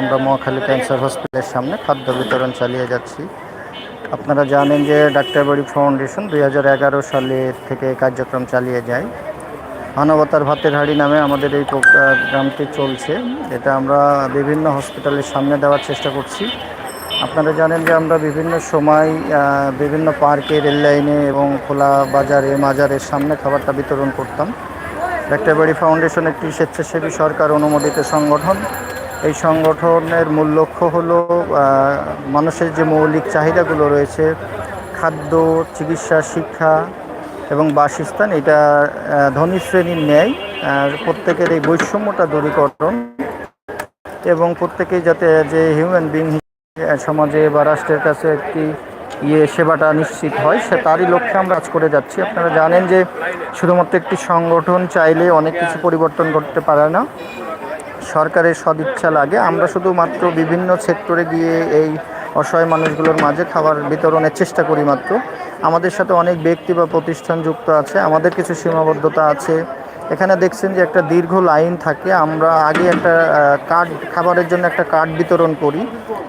আমরা মহাখালী ক্যান্সার হসপিটালের সামনে খাদ্য বিতরণ চালিয়ে যাচ্ছি। আপনারা জানেন যে ডাক্তারবাড়ি ফাউন্ডেশন দুই সালে থেকে কার্যক্রম চালিয়ে যায়। মানবতার ভাতের হাড়ি নামে আমাদের এই প্রোগ্রামটি চলছে। এটা আমরা বিভিন্ন হসপিটালের সামনে দেওয়ার চেষ্টা করছি। আপনারা জানেন যে আমরা বিভিন্ন সময় বিভিন্ন পার্কে রেল লাইনে এবং খোলা বাজারে, মাজারের সামনে খাবারটা বিতরণ করতাম। ডাক্তারবাড়ি ফাউন্ডেশন একটি স্বেচ্ছাসেবী সরকার অনুমোদিত সংগঠন। এই সংগঠনের মূল লক্ষ্য হলো মানুষের যে মৌলিক চাহিদাগুলো রয়েছে, খাদ্য, চিকিৎসা, শিক্ষা এবং বাসস্থান, এটা ধনী শ্রেণির ন্যায় প্রত্যেকের এই বৈষম্যটা দূরীকরণ এবং প্রত্যেকেই যাতে যে হিউম্যান বিং সমাজে বা রাষ্ট্রের কাছে একটি ইয়ে সেবাটা নিশ্চিত হয়, সে তারই লক্ষ্যে আমরা কাজ করে যাচ্ছি। আপনারা জানেন যে শুধুমাত্র একটি সংগঠন চাইলে অনেক কিছু পরিবর্তন করতে পারে না। সরকারের সদিচ্ছা লাগে। আমরা শুধুমাত্র বিভিন্ন সেক্টরে গিয়ে এই অসহায় মানুষগুলোর মাঝে খাবার বিতরণের চেষ্টা করি মাত্র। আমাদের সাথে অনেক ব্যক্তি বা প্রতিষ্ঠান যুক্ত আছে, আমাদের কিছু সীমাবদ্ধতা আছে। এখানে দেখছেন যে একটা দীর্ঘ লাইন থাকে। আমরা আগে একটা কার্ড, খাবারের জন্য একটা কার্ড বিতরণ করি।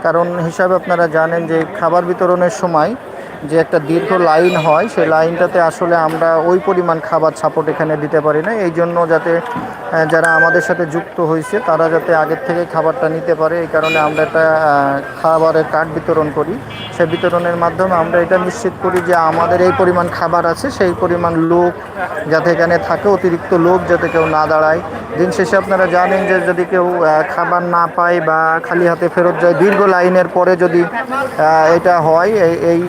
কারণ হিসাবে আপনারা জানেন যে খাবার বিতরণের সময় যে একটা দীর্ঘ লাইন হয়, সেই লাইনটাতে আসলে আমরা ওই পরিমাণ খাবার সাপোর্ট এখানে দিতে পারি না। এই জন্য যাতে যারা আমাদের সাথে যুক্ত হয়েছে, তারা যাতে আগের থেকে খাবারটা নিতে পারে। এই কারণে আমরা একটা খাবারের কার্ড বিতরণ করি। সে বিতরণের মাধ্যমে আমরা এটা নিশ্চিত করি যে আমাদের এই পরিমাণ খাবার আছে, সেই পরিমাণ লোক যাতে এখানে থাকে, অতিরিক্ত লোক যাতে কেউ না দাঁড়ায়। দিন শেষে আপনারা জানেন যে যদি কেউ খাবার না পায় বা খালি হাতে ফেরত যায়, দীর্ঘ লাইনের পরে যদি এটা হয়, এই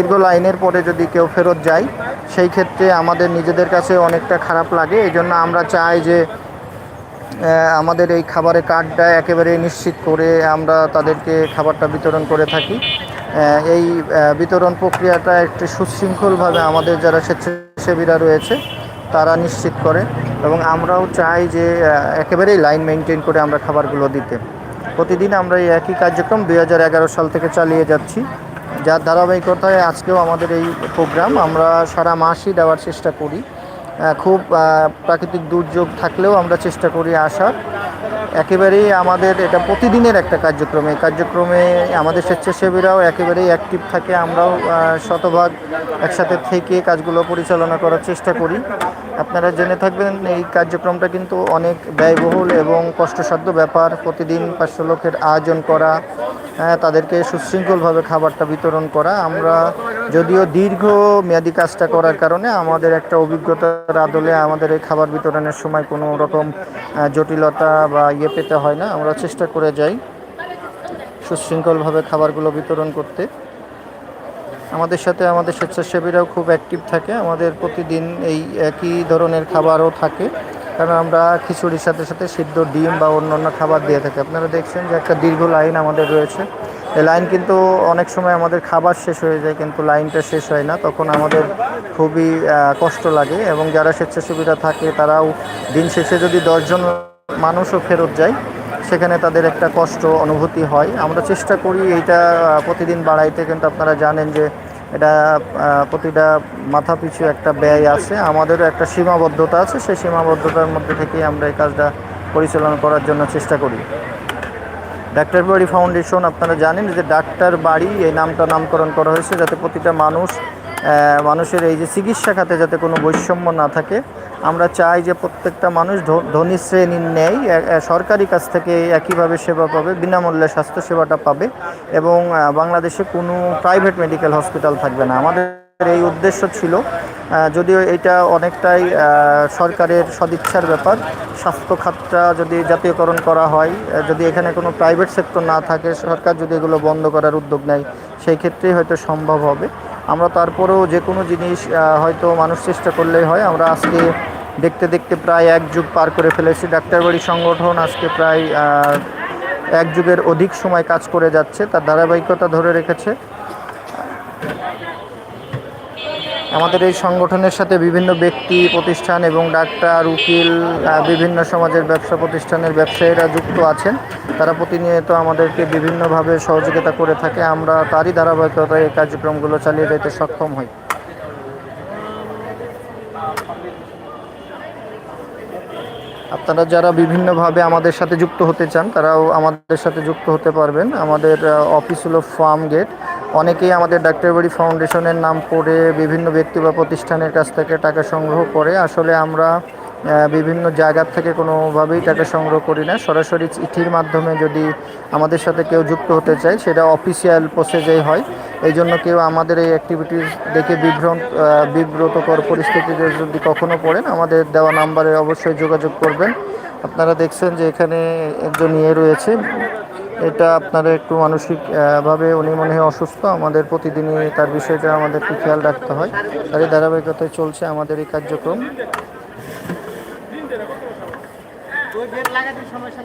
দীর্ঘ লাইনের পরে যদি কেউ ফেরত যায়, সেই ক্ষেত্রে আমাদের নিজেদের কাছে অনেকটা খারাপ লাগে। এই জন্য আমরা চাই যে আমাদের এই খাবারের কার্ডটা একেবারে নিশ্চিত করে আমরা তাদেরকে খাবারটা বিতরণ করে থাকি। এই বিতরণ প্রক্রিয়াটা একটি সুশৃঙ্খলভাবে আমাদের যারা স্বেচ্ছাসেবীরা রয়েছে, তারা নিশ্চিত করে এবং আমরাও চাই যে একেবারেই লাইন মেনটেন করে আমরা খাবারগুলো দিতে। প্রতিদিন আমরা এই একই কার্যক্রম দু হাজার এগারো সাল থেকে চালিয়ে যাচ্ছি। যার ধারাবাহিকতায় আজকেও আমাদের এই প্রোগ্রাম, আমরা সারা মাসই দেওয়ার চেষ্টা করি। খুব প্রাকৃতিক দুর্যোগ থাকলেও আমরা চেষ্টা করি আসার। একেবারেই আমাদের এটা প্রতিদিনের একটা কার্যক্রম এই কার্যক্রমে আমাদের স্বেচ্ছাসেবীরাও একেবারেই অ্যাক্টিভ থাকে, আমরাও শতভাগ একসাথে থেকে কাজগুলো পরিচালনা করার চেষ্টা করি। আপনারা জেনে থাকবেন, এই কার্যক্রমটা কিন্তু অনেক ব্যয়বহুল এবং কষ্টসাধ্য ব্যাপার। প্রতিদিন পাঁচশো লোকের আয়োজন করা হ্যাঁ তাদেরকে সুশৃঙ্খলভাবে খাবারটা বিতরণ করা। আমরা যদিও দীর্ঘ মেয়াদি কাজটা করার কারণে আমাদের একটা অভিজ্ঞতার আদলে আমাদের এই খাবার বিতরণের সময় কোনো রকম জটিলতা বা ইয়ে পেতে হয় না। আমরা চেষ্টা করে যাই সুশৃঙ্খলভাবে খাবারগুলো বিতরণ করতে। আমাদের সাথে আমাদের স্বেচ্ছাসেবীরাও খুব অ্যাক্টিভ থাকে। আমাদের প্রতিদিন এই একই ধরনের খাবারও থাকে। কারণ আমরা খিচুড়ির সাথে সাথে সিদ্ধ ডিম বা অন্য অন্য খাবার দিয়ে থাকি। আপনারা দেখছেন যে একটা দীর্ঘ লাইন আমাদের রয়েছে। এই লাইন কিন্তু অনেক সময় আমাদের খাবার শেষ হয়ে যায়, কিন্তু লাইনটা শেষ হয় না। তখন আমাদের খুবই কষ্ট লাগে এবং যারা স্বেচ্ছাসেবীরা থাকে, তারাও দিন শেষে যদি দশজন মানুষও ফেরত যায়। সেখানে তাদের একটা কষ্ট, অনুভূতি হয়। আমরা চেষ্টা করি এইটা প্রতিদিন বাড়াইতে। কিন্তু আপনারা জানেন যে এটা প্রতিটা মাথা পিছু একটা ব্যয় আছে। আমাদেরও একটা সীমাবদ্ধতা আছে। সেই সীমাবদ্ধতার মধ্যে থেকেই আমরা এই কাজটা পরিচালনা করার জন্য চেষ্টা করি। ডাক্তার বাড়ি ফাউন্ডেশন, আপনারা জানেন যে ডাক্তার বাড়ি, এই নামটা নামকরণ করা হয়েছে যাতে প্রতিটা মানুষ মানুষের এই যে চিকিৎসা খাতে যাতে কোনো বৈষম্য না থাকে। আমরা চাই যে প্রত্যেকটা মানুষ ধনী শ্রেণির নেই সরকারি কাছ থেকে একইভাবে সেবা পাবে, বিনামূল্যে স্বাস্থ্য সেবাটা পাবে এবং বাংলাদেশে কোনো প্রাইভেট মেডিকেল হসপিটাল থাকবে না। আমাদের এই উদ্দেশ্য ছিল যদিও এটা অনেকটাই সরকারের সদিচ্ছার ব্যাপার, স্বাস্থ্য খাতটা যদি জাতীয়করণ করা হয় যদি এখানে কোনো প্রাইভেট সেক্টর না থাকে, সরকার যদি এগুলো বন্ধ করার উদ্যোগ নেয়, সেই ক্ষেত্রেই হয়তো সম্ভব হবে। আমরা তারপরেও যে কোনো জিনিস হয়তো মানুষ চেষ্টা করলেই হয়। আমরা আজকে দেখতে দেখতে প্রায় এক যুগ পার করে ফেলেছি। ডাক্তারবাড়ি সংগঠন আজকে প্রায় এক যুগের অধিক সময় কাজ করে যাচ্ছে। তার ধারাবাহিকতা ধরে রেখেছে। আমাদের এই সংগঠনের সাথে বিভিন্ন ব্যক্তি, প্রতিষ্ঠান এবং ডাক্তার, উকিল বিভিন্ন সমাজের ব্যবসা প্রতিষ্ঠানের ব্যবসায়ীরা যুক্ত আছেন। তারা প্রতিনিয়ত আমাদেরকে বিভিন্নভাবে সহযোগিতা করে থাকে। আমরা তারই ধারাবাহিকতায় এই কার্যক্রমগুলো চালিয়ে যেতে সক্ষম হই। আপনারা যারা বিভিন্নভাবে আমাদের সাথে যুক্ত হতে চান, তারাও আমাদের সাথে যুক্ত হতে পারবেন। আমাদের অফিস হলো ফার্ম গেট। অনেকেই আমাদের ডাক্তারবাড়ি ফাউন্ডেশনের নাম করে বিভিন্ন ব্যক্তি বা প্রতিষ্ঠানের কাছ থেকে টাকা সংগ্রহ করে। আসলে আমরা বিভিন্ন জায়গার থেকে কোনোভাবেই টাকা সংগ্রহ করি না। সরাসরি চিঠির মাধ্যমে যদি আমাদের সাথে কেউ যুক্ত হতে চায়, সেটা অফিসিয়াল প্রসেসেই হয়। এই জন্য কেউ আমাদের এই অ্যাক্টিভিটিস দেখে বিভ্রান্ত বিব্রতকর পরিস্থিতিতে যদি কখনো পড়েন, আমাদের দেওয়া নাম্বারে অবশ্যই যোগাযোগ করবেন। আপনারা দেখছেন যে এখানে একজন ইয়ে রয়েছে এটা আপনারা একটু মানসিকভাবে ভাবে উনি মনে হয় অসুস্থ। আমাদের প্রতিদিনই তার বিষয়টা আমাদেরকে খেয়াল রাখতে হয়। তার এই ধারাবাহিকতায় চলছে আমাদের এই কার্যক্রম। সমস্যা